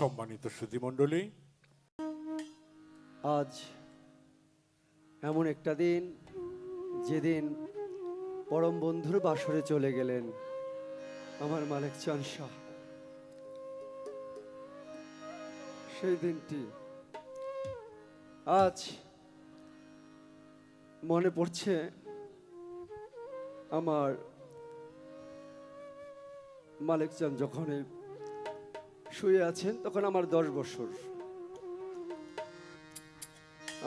সম্মানিত সুধীমণ্ডলী, আজ এমন একটা দিন, যেদিন পরম বন্ধুর বাসরে চলে গেলেন আমার মালিক চান শাহ। সেই দিনটি আজ মনে পড়ছে আমার মালিক চান যখন এই শুয়ে আছেন, তখন আমার দশ বছর।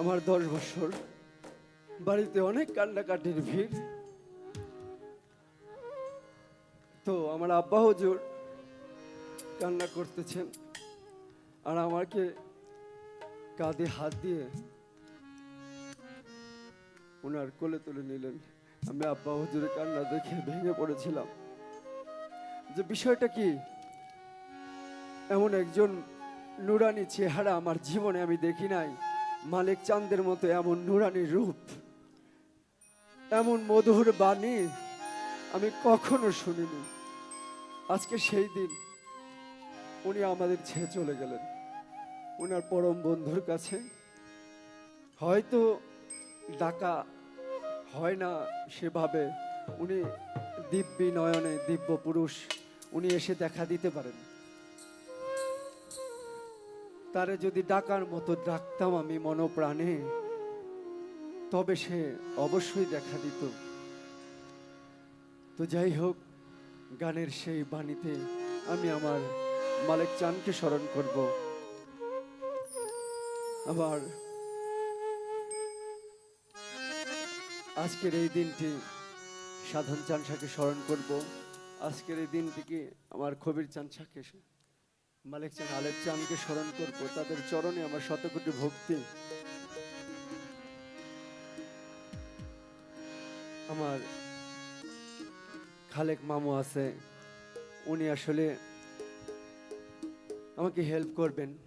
আমার দশ বছর। বাড়িতে অনেক কান্নাকাটির ভিড়। তো আমার আব্বা হুজুর কান্না করতেছেন আর আমাকে কাঁধে হাত দিয়ে ওনার কোলে তুলে নিলেন। আমি আব্বা হুজুরের কান্না দেখে ভেঙে পড়েছিলাম। যে বিষয়টা কি? এমন একজন নুরানি চেহারা আমার জীবনে আমি দেখি নাই। মালিক চাঁদের মতো এমন নুরানি রূপ, এমন মধুর বাণী আমি কখনো শুনিনি। আজকে সেই দিন উনি আমাদের ছেড়ে চলে গেলেন। ওনার পরম বন্ধুর কাছে। হয়তো ডাকা হয় না সেভাবে। উনি দিব্যি নয়নে দিব্য পুরুষ উনি এসে দেখা দিতে পারেন। তারে যদি ডাকার মতো ডাকতাম আমি মনপ্রাণে, তবে সে অবশ্যই দেখা দিত। তো যাই হোক, গানের সেই বাণীতে আমি আমার মালিক চানকে স্মরণ করব। আবার আজকের এই দিনটি সাধন চানসাকে স্মরণ করব। আজকের এই দিনটিকে আমার কবির চানসাকে মালিক চান আলেপ চানকে স্মরণ করব? তাদের চরণে আমার ভক্তি। আমার খালেক মামু আছে, উনি আসলে আমাকে হেল্প করবেন,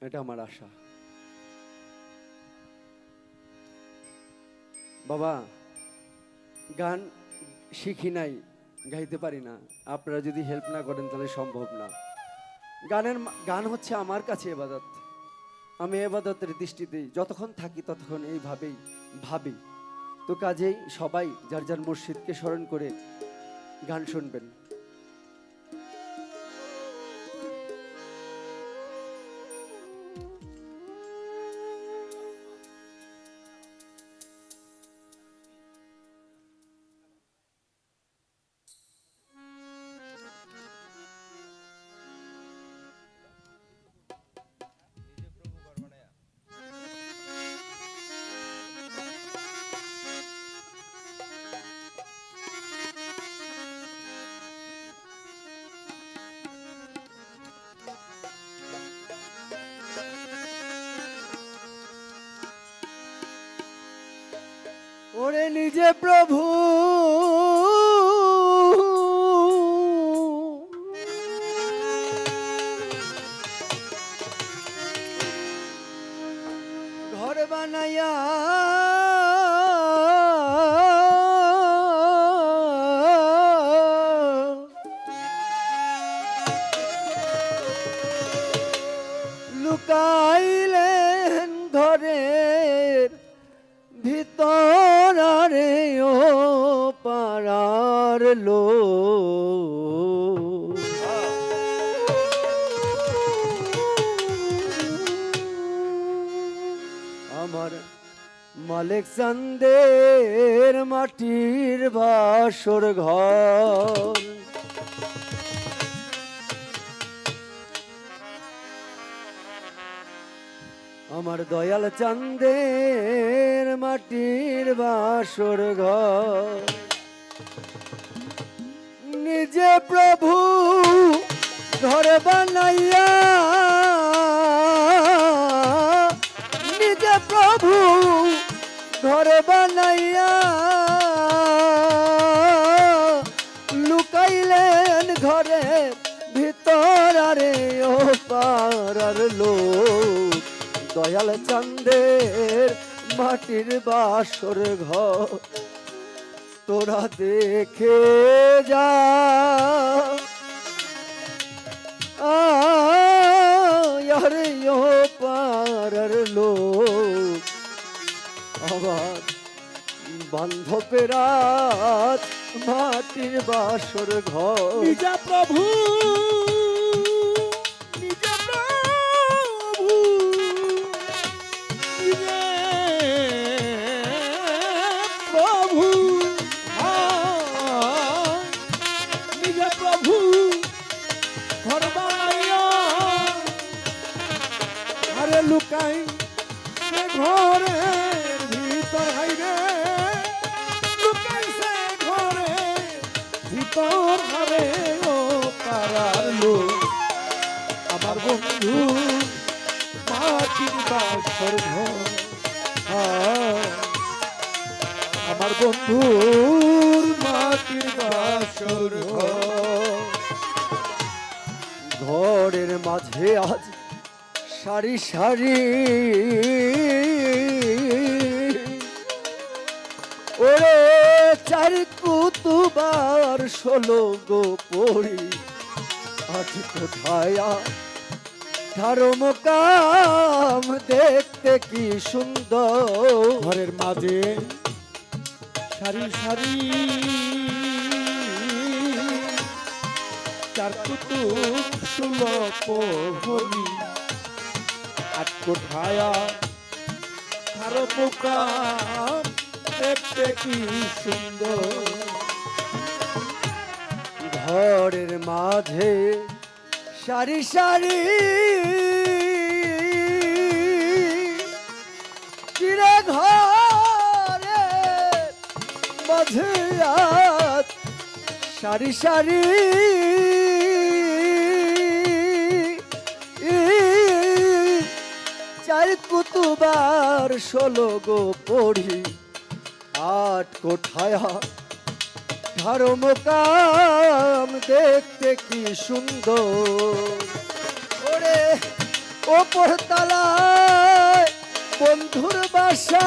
এটা আমার আশা। বাবা, গান শিখি নাই, গাইতে পারি না। আপনারা যদি হেল্প না করেন, তাহলে সম্ভব না। গানের গান হচ্ছে আমার কাছে এবাদত। আমি এবাদতের দৃষ্টিতে যতক্ষণ থাকি ততক্ষণ এইভাবেই ভাবি। তো কাজেই সবাই যার যার মসজিদকে স্মরণ করে গান শুনবেন। নিজে প্রভু পাড়ার লো। আমার মালিক চান্দের মাটির বাসর ঘর। আমার দয়াল চান্দের মাটির বাসর ঘর। লইয়া লুকাইলেন ঘরে ভিতর আরে ও পারার লোক। দয়াল চান্দের মাটির বাসর ঘর, তোরা দেখে যা। আরে ও পারার লোক আবার বান্ধবেরা মাটির বাসর ঘর। প্রভু প্রভু। বাসর ঘর আমার বন্ধুর মাটির বাসর ঘর। ঘরের মাঝে আজ সারি সারি ওরে চার কুতুবার ষোলো গো পড়ি, আজ কোথায় ঠারো মোকাম দেখতে কি সুন্দর। ঘরের মাঝে সারি সারি চার কুতুব সুলভ হরি আট কোঠায়া খারো পোকা দেখতে কি সুন্দর। ঘরের মাঝে সারি সারি। চিরে ঘরে মাঝে আজ সারি সারি। চার কুতুবার ষোলো গো পড়ি, আট কোঠায়া ধারো মোকাম দেখতে কি সুন্দর। ওরে ওপর তালায় বন্ধুর বাসা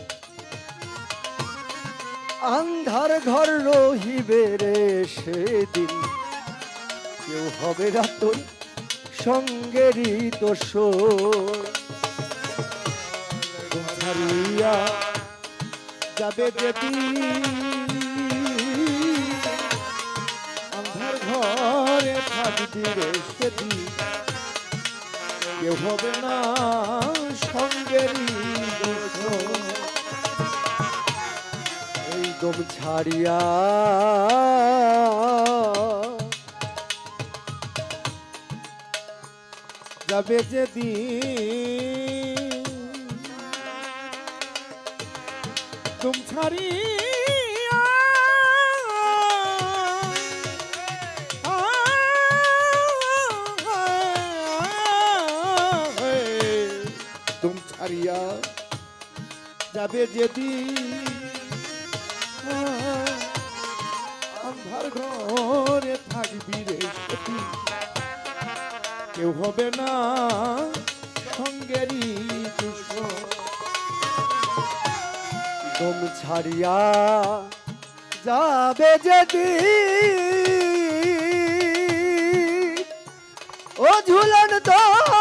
আন্ধার ঘর রহিবে রে সেদিন। কেউ হবে না তোর সঙ্গেরই দোষ হারিয়া যাবে যেদি আন্ধার ঘরে থাকবি রে সেদিন। কেউ হবে না সঙ্গেরই দোষ দম ছাড়িয়া। যাবে যেদি তুম ছাড়িয়া। তুম ছাড়িয়া যাবে যেদি আন্ধার ঘরে থাকবি রে। কেউ হবে না সঙ্গেরই দম ছাড়িয়া যাবে যদি ও ঝুলন দম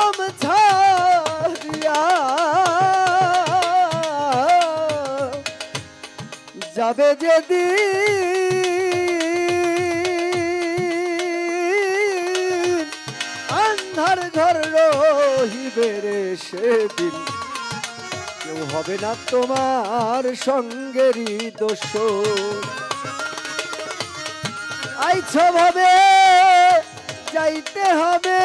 যাবে যদি আন্ধার ঘর রহিবে রে সেদিন। কেউ হবে না তোমার সঙ্গেরই দোষ আইছ ভাবে, যাইতে হবে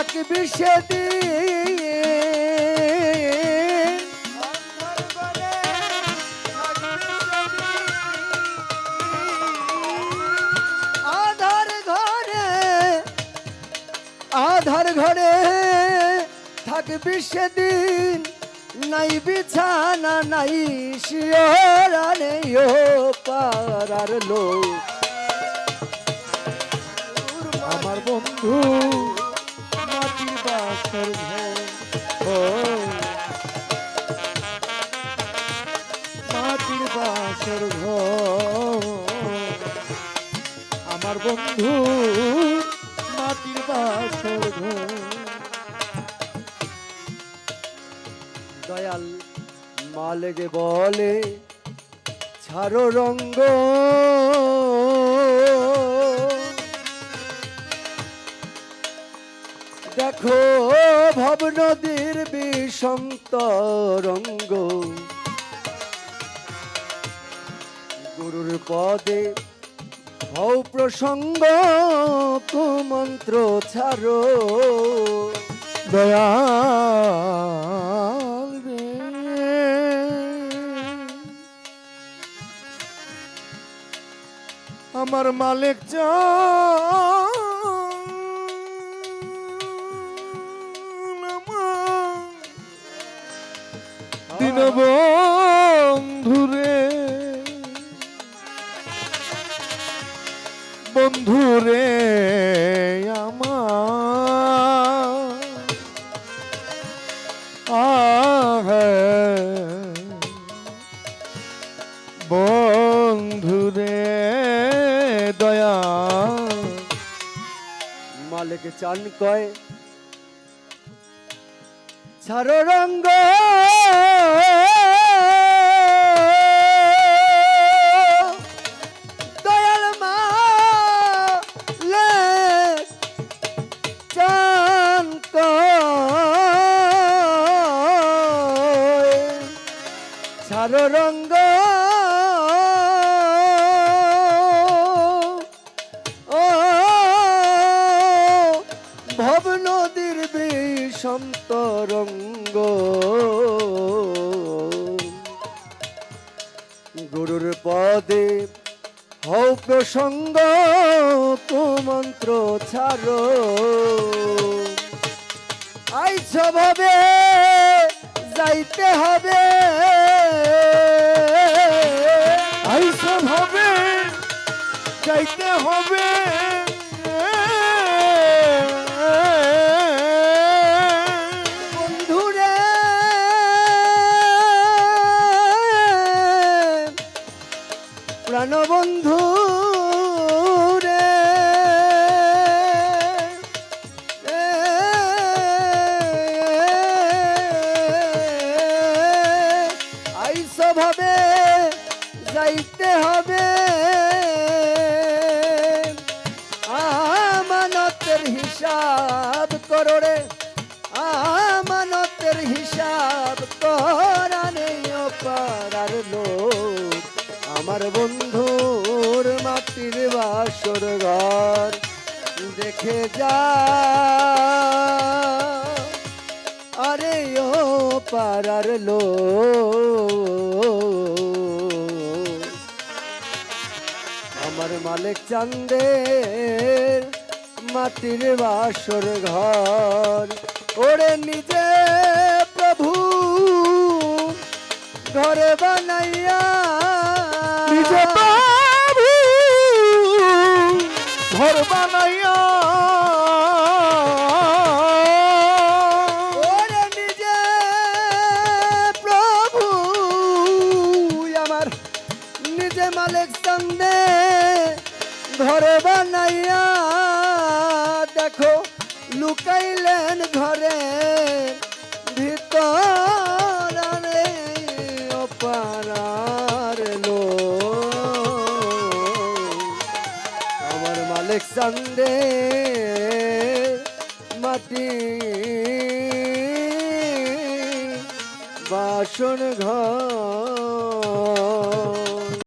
থাকবি সেদিন। আধার ঘরে আধার ঘরে থাকবি সেদিন। নাই বিছানা, নাই শিয়রা নেই পারার লোক। আমার বন্ধু বাসর ঘর আমার বন্ধু মাটির বাসর ঘর দয়াল মালেগে বলে ছাড়ো রঙ্গ। দেখো ভব নদীর বিষন্ত রঙ্গ। গুরুর পদে ভৌ প্রসঙ্গ, কুমন্ত্র ছাড়ো। দয়াল আমার মালিক দিন বন্ধুরে। বন্ধুরে আমার আহে। বন্ধুরে দয়া। মালিক চান কয় ছাড়ো রঙ্গ। রঙ্গ। ও, ভব নদীর বিষন্তরঙ্গ গুরুর পদে হও প্রসঙ্গ, কুমন্ত্র ছাড়ো। আইছ ভাবে, যাইতে হবে। হবে। আমার বন্ধুর মাটির বাসর ঘর দেখে যা। আরে ও পারার লো আমার মালিক চান্দের মাটির বাসর ঘর। ওরে নিজে প্রভু, ঘরে বানাইয়া ঘরে বানাইয়া দেখো লুকাইলেন ঘরে ভিতর লোক। আমার মালিক চান্দে মাটি বাসন ঘর